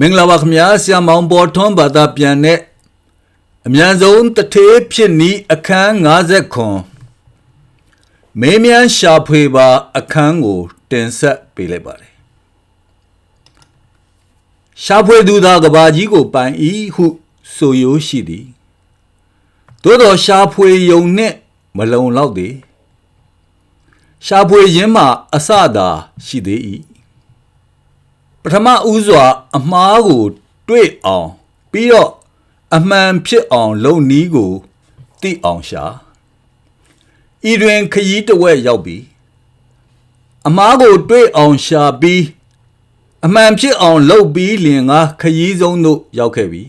မင်္ဂလာပါခင်ဗျာဆရာမောင်ပေါ်ထွန်းဘာသာပြန်တဲ့အမြန်ဆုံးတထေးဖြစ်နီးအခန်း50ခွန်မေးမြန်းရှာဖွေပါအခန်းကို တင်ဆက်ပေးလိုက်ပါတယ်ရှာဖွေသူသာကဘာကြီးကိုပိုင်၏ဟုဆိုရိုးရှိသည်သို့တော်ရှာဖွေယုံနှင့်မလုံလောက်သည်ရှာဖွေခြင်းမှာအစသာရှိသေး၏ ပထမဦးစွာ အမှားကို တွေ့အောင်ပြီးတော့အမှန်ဖြစ်အောင်လုပ်နည်းကိုသိအောင်ရှာဤတွင်ခရီးတစ်ဝက်ရောက်ပြီအမှားကိုတွေ့အောင်ရှာပြီးအမှန်ဖြစ်အောင်လုပ်ပြီးလင်ကခရီးဆုံးသို့ရောက်ခဲ့ပြီ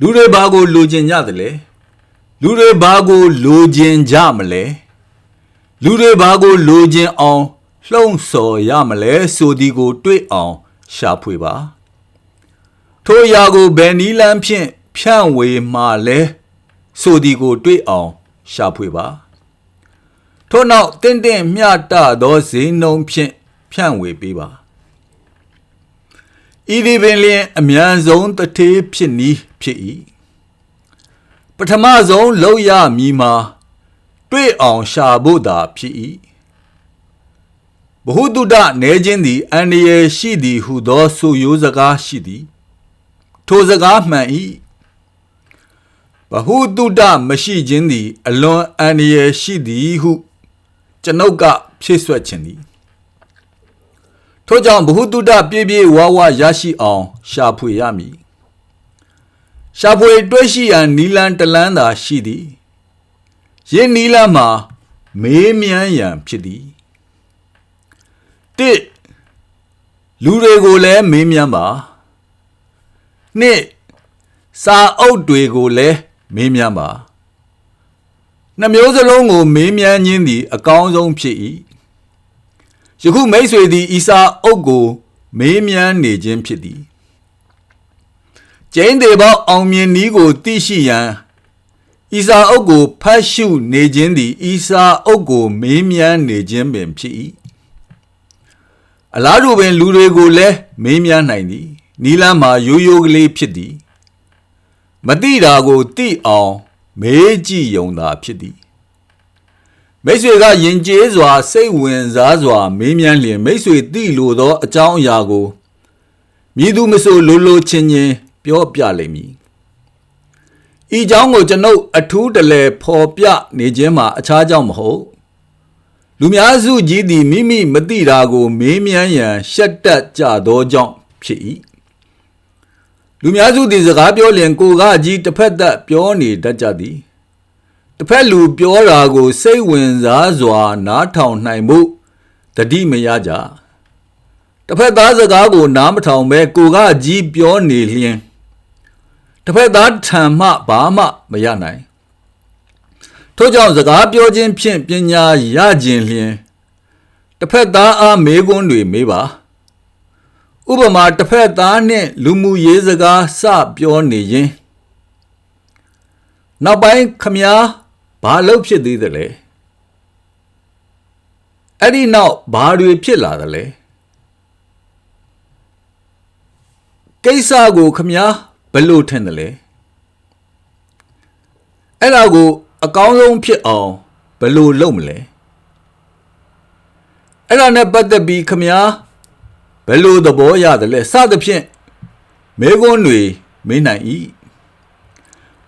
လူတွေဘာကိုလိုချင်ကြသလဲလူတွေဘာကိုလိုချင်ကြမလဲလူတွေဘာကိုလိုချင်အောင် လှုံ့ဆော်ရမလဲဆိုဒီကို တွေ့အောင်ရှာဖွေပါထိုအရာကိုဘယ်နည်းလမ်းဖြင့်ဖြန့်ဝေမှလဲဆိုဒီကို တွေ့အောင်ရှာဖွေပါထို့နောက်တင့်တင့်မျှတသောဈေးနှုန်းဖြင့်ဖြန့်ဝေပေးပါဤဒီပင်လျင်အမြန်ဆုံးတထေးဖြစ်နည်းဖြစ်၏ပထမဆုံးလောက်ရမည်မှာ တွေ့အောင်ရှာဖို့သာဖြစ်၏ ဘဟုတုတနေခြင်းသည်အန္တရာယ်ရှိသည်ဟုသောဆိုရိုးစကားရှိသည်ထိုစကားမှန်၏ဘဟုတုတမရှိခြင်းသည် အလွန်အန္တရာယ်ရှိသည်ဟုကျွန်ုပ်ကဖြည့်ဆွက်ခြင်းသည်ထို့ကြောင့်ဘဟုတုတပြည့်ပြည့်ဝဝရရှိအောင် ရှာဖွေရမည်ရှာဖွေတွေ့ရှိရန်နီလန်တလန်းသာရှိသည်ယင်းနီလန်းမှာမေးမြန်းရန်ဖြစ်သည် တစ်လူတွေကိုလည်းမေးမြန်းပါနှစ်စာအုပ်တွေကိုလည်းမေးမြန်းပါနှမျိုးစလုံးကိုမေးမြန်းခြင်းသည် အကောင်းဆုံးဖြစ်၏ယခုမိတ်ဆွေသည်ဤစာအုပ်ကို မေးမြန်းနေခြင်းဖြစ်သည်ကျင်းသေးပေါအောင်မြင်နည်းကိုသိရှိရန်ဤစာအုပ်ကိုဖတ်ရှုနေခြင်းသည်ဤစာအုပ်ကို မေးမြန်းနေခြင်းပင်ဖြစ်၏ အလားတူပင်လူတွေကိုလည်းမေးမြန်းနိုင်သည်နီလန်းမှာရိုးရိုးကလေးဖြစ်သည်မတိတာကိုတိအောင်မေးကြည့်ယုံသာဖြစ်သည်မိတ်ဆွေကယဉ်ကျေးစွာစိတ်ဝင်စားစွာမေးမြန်းလျင်မိတ်ဆွေသိလိုသောအကြောင်းအရာကိုမြည်သူမဆိုလိုလိုချင်းချင်းပြောပြလိမ့်မည်ဤเจ้าကိုကျွန်ုပ်အထူးတလဲဖော်ပြနေခြင်းမှာအခြားကြောင့်မဟုတ် လူများစုကြီးသည်မိမိမသိတာကို မေးမြန်းရန်ရှက်တက်ကြသောကြောင့်ဖြစ်၏လူများစုသည်စကားပြောလျင်ကိုကကြီးတစ်ဖက်သက်ပြောနေတတ်ကြသည်တစ်ဖက်လူပြောတာကို စိတ်ဝင်စားစွာ နားထောင်နိုင်မှုတတိမရကြတစ်ဖက်သားစကားကို နားမထောင်ပဲကိုကကြီးပြောနေလျင်တစ်ဖက်သားထံမှဘာမှမရနိုင် ထို့ကြောင့်စကားပြောခြင်းဖြင့်ပညာရခြင်းလျင်တစ်ဖက်သားအားမေးခွန်းတွေမေးပါဥပမာတစ်ဖက်သားနှင့်လူမှုရေးစကားစပြောနေရင်နောက်ပိုင်းခမားဘာလုပ်ဖြစ်သေးသလဲအဲ့ဒီနောက်ဘာတွေဖြစ်လာသလဲကိစ္စကိုခမားဘယ်လိုထင်တယ်လဲအဲ့ဒါကို အကောင်းဆုံးဖြစ်အောင်ဘယ်လိုလုပ်မလဲအဲ့ဒါနဲ့ပတ်သက်ပြီးခမားဘယ်လိုသဘောရတယ်လဲစသဖြင့်မေကွန်းတွေမေးနိုင်၏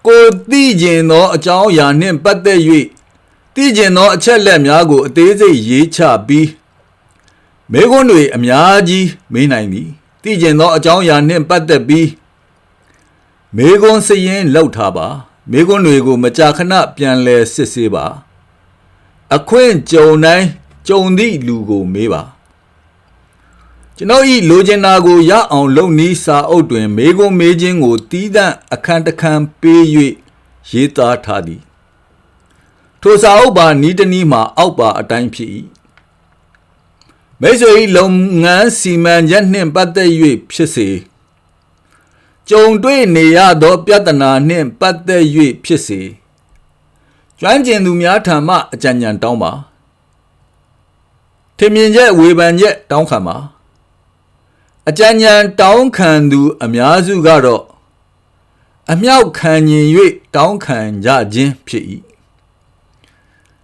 ကိုသိကျင်သောအကြောင်းအရာနှင့်ပတ်သက်၍သိကျင်သောအချက်လက်များကို အသေးစိတ်ရေးချပြီးမေကွန်းတွေအများကြီးမေးနိုင်သည်သိကျင်သောအကြောင်းအရာနှင့်ပတ်သက်ပြီးမေကွန်းစရင်လောက်ထားပါ မေကွန်းတွေကို မကြာခဏပြန်လဲစစ်ဆေးပါ အခွင့်ကြုံတိုင်းကြုံသည့်လူကိုမေးပါကျွန်တော်ဤလိုချင်တာကိုရအောင်လုပ်နည်းစာအုပ်တွင်မေကွန်းမေးခြင်းကိုတီးသန့်အခန်းတစ်ခန်းပေး၍ရေးသားထားသည်ထိုစာအုပ်ပါနီးတနီးမှာအောက်ပါအတိုင်းဖြစ်၏မိတ်ဆွေ၏လုပ်ငန်းစီမံချက်နှင့်ပတ်သက်၍ဖြစ်စေ ကြုံတွေ့နေရသောပြဿနာနှင့်ပတ်သက်၍ဖြစ်စေကျွမ်းကျင်သူများထံမှအကြံဉာဏ်တောင်းပါထင်မြင်ချက်ဝေဖန်ချက်တောင်းခံပါအကြံဉာဏ်တောင်းခံသူ အများစုကတော့အမြောက်ခံရင်၍တောင်းခံကြခြင်းဖြစ်၏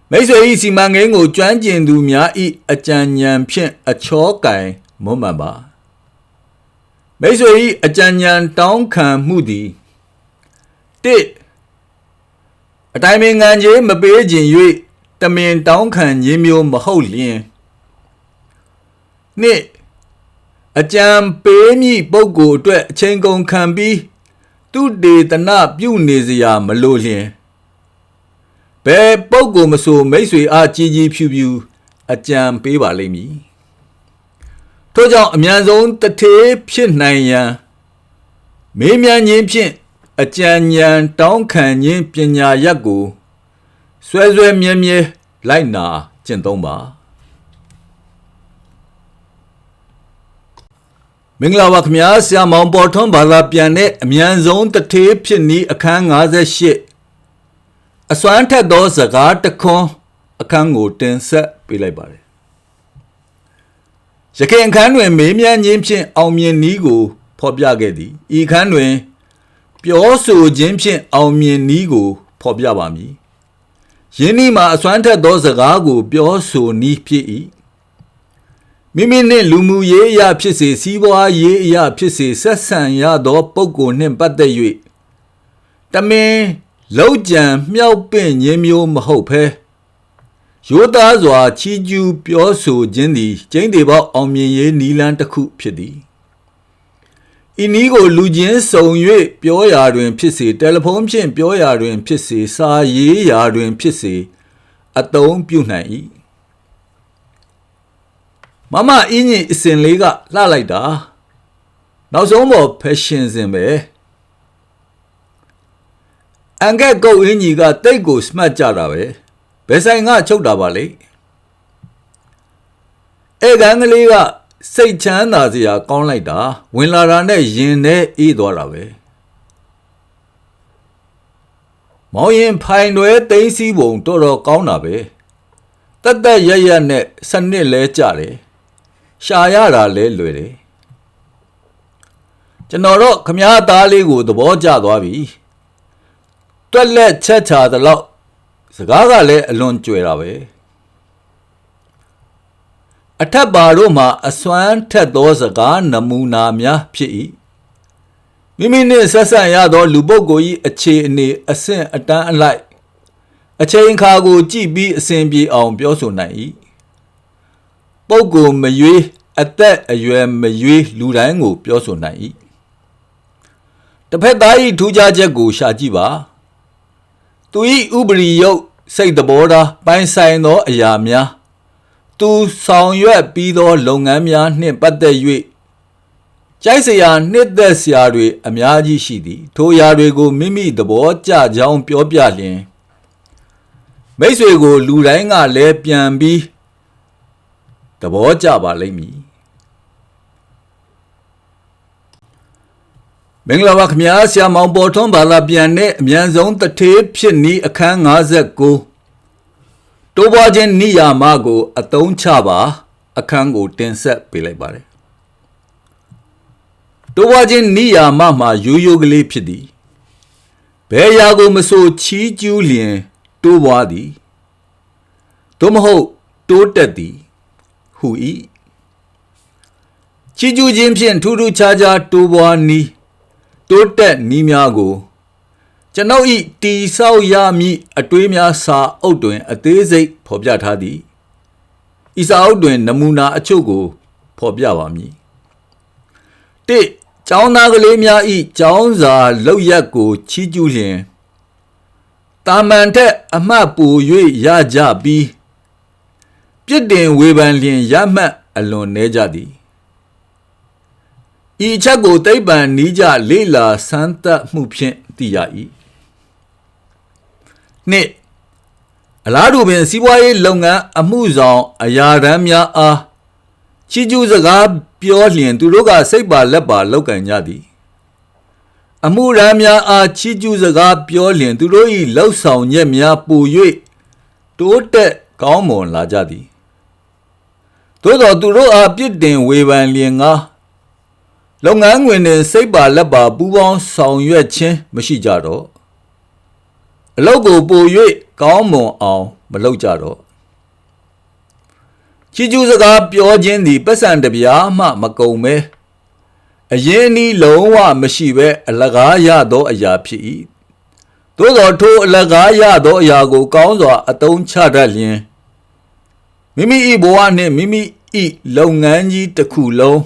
မိတ်ဆွေဤစီမံကိန်းကိုကျွမ်းကျင်သူများဤအကြံဉာဏ်ဖြင့်အချောကင်မွမ်းမံပါ မိတ်ဆွေဤအကြံဉာဏ်တောင်းခံမှုသည်တစ်အတိုင်းပင်ငံကြီးမပေးခြင်း၍တမင်တောင်းခံခြင်းမျိုးမဟုတ်လျင်နှစ်အကြံပေးမည့်ပုဂ္ဂိုလ်အတွက်အချိန်ကုန်ခံပြီးသူဒေသနာပြုနေစရာမလိုလျင်ဘယ်ပုဂ္ဂိုလ်မဆိုမိတ်ဆွေအားကြီးကြီးဖြူဖြူအကြံပေးပါလိမ့်မည် ထို့ကြောင့်အမြန်ဆုံးတထေးဖြစ်နိုင်ရန်မေးမြန်းခြင်းဖြင့်အကြံဉာဏ်တောင်းခံခြင်းပညာရပ်ကိုဆွဲဆွဲမြဲမြဲလိုက်နာကျင့်သုံးပါမင်္ဂလာပါခင်ဗျာဆရာမောင်ပေါ်ထွန်းဘာသာပြန်တဲ့အမြန်ဆုံးတထေးဖြစ်နီးအခန်း58အစွမ်းထက်သောစကားတခွန်းအခန်းကိုတင်ဆက်ပေးလိုက်ပါတယ် ရခိုင်အခန်းတွင်မေးမြန်းခြင်းဖြင့်အောင်မြင်နည်းကိုဖော်ပြခဲ့သည်ဤအခန်းတွင် ပြောဆိုခြင်းဖြင့်အောင်မြင်နည်းကိုဖော်ပြပါမည်ယင်းဤမှာအစွမ်းထက်သောစကားကို ပြောဆိုနည်းဖြစ်၏မိမိနှင့်လူမှုရေးအရာဖြစ်စေစီးပွားရေးအရာဖြစ်စေဆက်ဆံရသောပုဂ္ဂိုလ်နှင့်ပတ်သက်၍တမင်လောက်ကြံမြောက်ပင့်ခြင်းမျိုးမဟုတ်ဘဲ ရိုးသားစွာချီးကျူးပြောဆိုခြင်းသည်ကျင့်တွေပေါအောင်မြင်ရေးနီလန်းတစ်ခုဖြစ်သည်ဤနည်းကိုလူချင်းစုံ၍ပြောရာတွင်ဖြစ်စေတယ်လီဖုန်းဖြင့်ပြောရာတွင်ဖြစ်စေစာရေးရာတွင်ဖြစ်စေအသုံးပြုနိုင်၏မမအင်းကြီးအစင်လေးကလှလိုက်တာနောက်ဆုံးပေါ်ဖက်ရှင်စင်ပဲအန်ကက်ကုတ်အင်းကြီးကတိတ်ကိုစမှတ်ကြတာပဲ ဘယ်ဆိုင်ကချုပ်တာပါလေအဲကံကလေးကစိတ်ချမ်းသာစရာကောင်းလိုက်တာ ဝင်လာတာနဲ့ရင်ထဲအေးသွားတာပဲမောင်ရင်ဖိုင်တွေသိမ်းစည်းပုံတော်တော်ကောင်းတာပဲတက်တက်ရရနဲ့စနစ်လဲကြတယ်ရှာရတာလဲလွယ်တယ်ကျွန်တော်တော့ခမားသားလေးကိုသဘောကျသွားပြီတွက်လက်ချက်ချသလောက် စကားကလည်းအလွန်ကြွယ်တာပဲအထက်ပါတို့မှာအစွမ်းထက်သောစကားနမူနာများဖြစ်၏မိမိနှင့်ဆက်ဆံရသော လူပုဂ္ဂိုလ်၏အခြေအနေအဆင့်အတန်းအလိုက်အချိန်ခါကို ကြည့်ပြီးအစဉ်ပြေအောင် ပြောဆိုနိုင်၏ပုဂ္ဂိုလ်မရွေးအသက်အရွယ်မရွေးလူတိုင်းကို ပြောဆိုနိုင်၏တစ်ဖက်သား၏ထူးခြားချက်ကိုရှာကြည့်ပါ သူ၏ဥပရိယုတ်စိတ်တဘောထားပိုင်ဆိုင်သောအရာများသူဆောင်ရွက်ပြီးသောလုပ်ငန်းများနှင့်ပတ်သက်၍ကြိုက်စရာနှစ်သက်စရာတွေအများကြီးရှိသည် ထိုအရာတွေကိုမိမိသဘောကျကြောင်းပြောပြလျင်မိတ်ဆွေကို လူတိုင်းကလည်းပြန်ပြီးသဘောကျပါလိမ့်မည် မင်္ဂလာပါခင်ဗျာဆရာမောင်ပေါ်ထွန်းဘာသာပြန်တဲ့အမြန်ဆုံးတထေးဖြစ်နီးအခန်း59တိုးပွားခြင်းနိယာမကိုအသုံးချပါအခန်းကိုတင်ဆက်ပေးလိုက်ပါတယ်တိုးပွားခြင်းနိယာမမှာရိုးရိုးကလေးဖြစ်သည်ဘယ်ရာကိုမဆိုချီးကျူးလျင်တိုးပွားသည်သို့မဟုတ်တိုးတက်သည်ဟု၏ချီးကျူးခြင်းဖြင့်ထူးထူးခြားခြားတိုးပွားနီး တိုးတက်နီးများကို ကျွန်ုပ်ဤတီဆောက်ရမည့်အတွေးများစာအုပ်တွင် အသေးစိတ်ဖော်ပြထားသည်ဤစာအုပ်တွင် နမူနာအချို့ကို ဖော်ပြပါမည်၁ကျောင်းသားကလေးများဤကျောင်းစာလောက်ရက်ကိုချီးကျူးလျင်တာမန်ထက်အမှတ်ပူ၍ရကြပြီးပြစ်တင်ဝေဖန်လျင်ရမှတ်အလွန်နေကြသည် ဤချက်ကိုသိပ္ပံနီးကြလေ့လာစမ်းသပ်မှုဖြင့်သိရ၏နှစ်အလားတူပင်စီးပွားရေးလုပ်ငန်းအမှုဆောင်အရာထမ်းများအားချီးကျူးစကားပြောလျင်သူတို့ကစိတ်ပါလက်ပါလောက်ကင်ကြသည်အမှုရန်များအားချီးကျူးစကားပြောလျင်သူတို့၏လှုပ်ဆောင်ချက်များပို၍တိုးတက်ကောင်းမွန်လာကြသည်သို့သောသူတို့အားပြစ်တင်ဝေဖန်လျင်ငါ လုပ်ငန်းဝင်တွင်စိတ်ပါလက်ပါပူးပေါင်းဆောင်ရွက်ခြင်းမရှိကြတော့အလုပ်ကိုပို၍ကောင်းမွန်အောင်မလုပ်ကြတော့ချီကျူးစကားပြောခြင်းသည်ပတ်စံတစ်ပြားမှမကုံပဲအရင်နီးလုံးဝမရှိပဲအလကားရသောအရာဖြစ်၏သို့သောထိုအလကားရသောအရာကို ကောင်းစွာအသုံးချတတ်လျင်မိမိ၏ဘဝနှင့်မိမိ၏လုပ်ငန်းကြီးတစ်ခုလုံး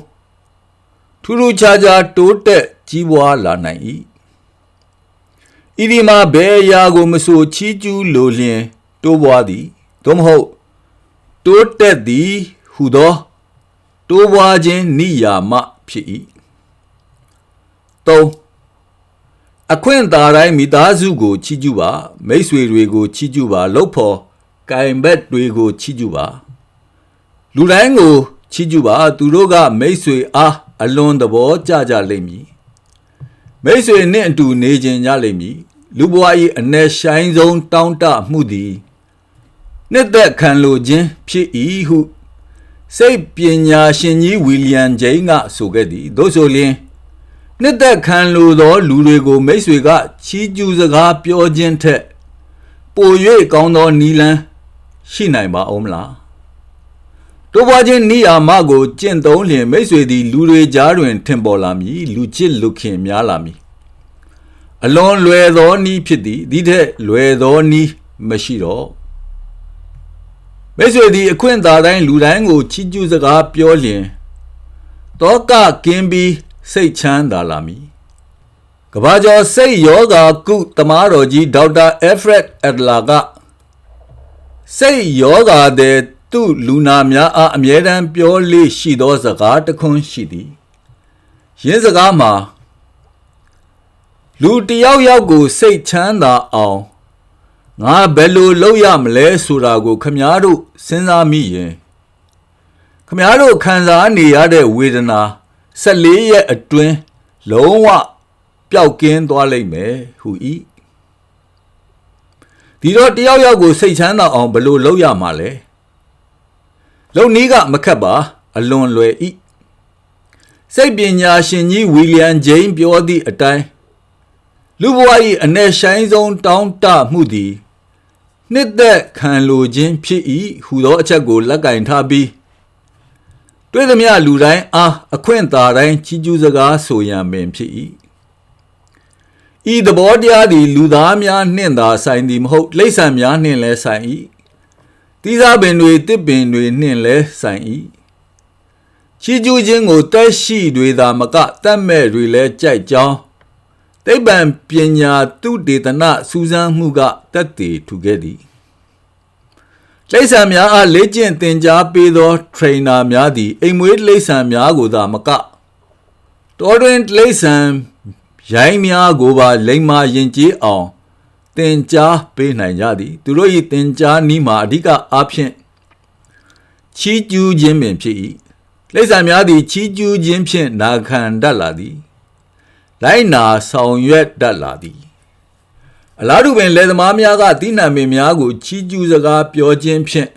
ထူးထူးခြားခြားတိုးတက်ကြီးပွားလာနိုင်၏ဤဒီမှာဘယ်အရာကိုမဆိုချီးကျူးလိုလျင်တိုးပွားသည်သို့မဟုတ်တိုးတက်သည်ဟုသောတိုးပွားခြင်းနိယာမဖြစ်၏၃အခွင့်သာတိုင်းမိသားစုကိုချီးကျူးပါမိတ်ဆွေတွေကိုချီးကျူးပါလှုပ်ဖို့ကင်ဘက်တွေကိုချီးကျူးပါလူတိုင်းကိုချီးကျူးပါသူတို့ကမိတ်ဆွေအား အလွန်သဘောကျကြလိမ့်မည်မိတ်ဆွေနှင့်အတူနေခြင်းကြလိမ့်မည်လူဘဝ၏အ내ဆိုင်ဆုံးတောင်းတမှုသည်နှစ်သက်ခံလိုခြင်းဖြစ်၏ဟုစိတ်ပညာရှင်ကြီးဝီလျံဂျိန်းကဆိုခဲ့သည်သို့ဆိုလျှင်နှစ်သက်ခံလိုသောလူတွေကိုမိတ်ဆွေကချီးကျူးစကားပြောခြင်းထက်ပို၍ကောင်းသောနီလန်းရှိနိုင်ပါအောင်မလား တိုးပွားခြင်းနိယာမကိုကျင့်သုံးလျင်မိတ်ဆွေသည်လူတွေကြားတွင် ထင်ပေါ်လာမည်လူချစ်လူခင်များလာမည်အလွန်လွယ်သောနီးဖြစ်သည်ဒီထက်လွယ်သောနီးမရှိတော့မိတ်ဆွေသည်အခွင့်သာတိုင်းလူတိုင်းကိုချီးကျူးစကားပြောလျင်တောကကင်းပြီးစိတ်ချမ်းသာလာမည်ကဘာကျော်စိတ်ယောဂါကုတမားတော်ကြီးဒေါက်တာအက်ဖရက်အက်ဒလာကစိတ်ယောဂါတဲ့ သူလူနာများအားအမြဲတမ်းပြောလေရှိသောစကားတခွန်းရှိသည်ရင်းစကားမှာလူတယောက်ယောက်ကိုစိတ်ချမ်းသာအောင်ငါဘယ်လိုလုပ်ရမလဲဆိုတာကိုခမားတို့စဉ်းစားမိရင်ခမားတို့ခံစားနေရတဲ့ဝေဒနာ14ရက်အတွင်းလုံးဝပျောက်ကင်းသွားလိမ့်မယ်ဟူ၏ဒီတော့တယောက်ယောက်ကိုစိတ်ချမ်းသာအောင်ဘယ်လိုလုပ်ရမှာလဲ လုံနီးကမခက်ပါအလွန်လွယ်၏စိတ်ပညာရှင်ကြီးဝီလျံဂျိန်းပြောသည့်အတိုင်းလူဘဝ၏အ내ဆိုင်ဆုံးတောင်းတမှုသည်နှစ်သက်ခံလိုခြင်းဖြစ်၏ဟူသောအချက်ကိုလက်ကင်ထားပြီးတွေ့သမျှလူတိုင်းအားအခွင့်သာတိုင်းချီးကျူးစကားဆိုရန်ပင်ဖြစ်၏ဤသဘောတရားသည် လူသားများနှင့်သာဆိုင်သည်မဟုတ်လိမ့်ဆန်များနှင့်လည်းဆိုင်၏ တိစားပင်တွေတစ်ပင်တွေနှင့်လည်းဆိုင်၏ချီးကျူးခြင်းကိုတက်ရှိတွေသာမကတတ်မဲ့တွေလည်းကြိုက်ကြောင်းသိပ္ပံပညာသူတေသနစူးစမ်းမှုကတက်တည်ထူခဲ့သည်လိမ့်ဆန်များအားလေ့ကျင့်သင်ကြားပေးသောထရိနာများသည်အိမ်မွေးလိမ့်ဆန်များကိုသာမကတော်တွင်လိမ့်ဆန်ရိုင်းများကိုပါလိမ္မာရင်ကျေးအောင် သင်ကြားပေးနိုင်ကြသည် သူတို့၏သင်ကြားနည်းမှာအဓိကအားဖြင့်ချီးကျူးခြင်းပင်ဖြစ်၏လိမ့်ဆန်များသည်ချီးကျူးခြင်းဖြင့်နာခံတတ်လာသည်လိုက်နာဆောင်ရွက်တတ်လာသည်အလားတူပင်လယ်သမားများကတိနှံပင်များကိုချီးကျူးစကားပြောခြင်းဖြင့်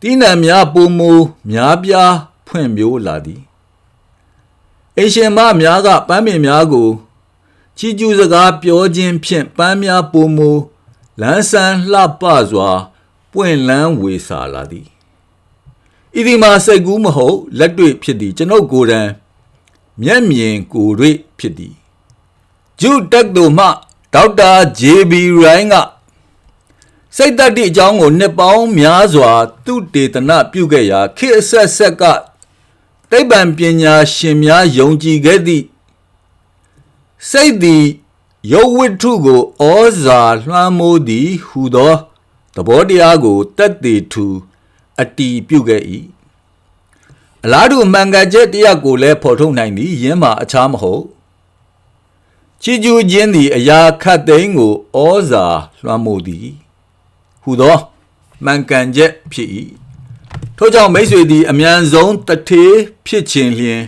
တိနှံများပုံမူများပြားဖွင့်ပြိုးလာသည်အရှင်မများကပန်းပင်များကို ချီးကျူးစကားပြောခြင်းဖြင့်ပန်းများပုံမူလန်းဆန်းလှပစွာ ပွင့်လန်းဝေစာလာသည်ဤဒီမှာစိတ်ကူးမဟုတ်လက်တွေ့ဖြစ်သည်ကျွန်ုပ်ကိုယ်တိုင်မျက်မြင်ကိုယ်တွေ့ဖြစ်သည်ဂျုတက်သူမှဒေါက်တာ JB ရိုင်းကစိတ်တတိအကြောင်းကိုနှစ်ပေါင်းများစွာ သူတေသနပြုခဲ့ရာခေတ်အဆက်ဆက်ကသိပ္ပံပညာရှင်များယုံကြည်ခဲ့သည့် စိတ်သည်ရုပ်ဝတ္ထုကိုဩဇာလွှမ်းမိုးသည်ဟူသောသဘောတရားကိုတက်တည်ထူအတီးပြုခဲ့၏အလားတူမှန်ကန်ချက်တရားကိုလည်းဖော်ထုတ်နိုင်သည်ယင်းမှာအခြားမဟုတ်ချီကျူးခြင်းသည်အရာခတ်သိမ်းကိုဩဇာလွှမ်းမိုးသည်ဟူသောမှန်ကန်ချက်ဖြစ်၏ထို့ကြောင့်မိတ်ဆွေသည်အမြန်ဆုံးတထေးဖြစ်ခြင်းလျင်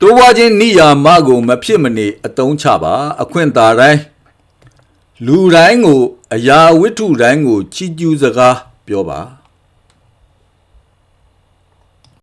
တိုးပွားခြင်းနိယာမကိုမဖြစ်မနေအတုံးချပါ အခွင့်သာတိုင်းလူတိုင်းကို အရာဝတ္ထုတိုင်းကိုချီးကျူးစကားပြောပါ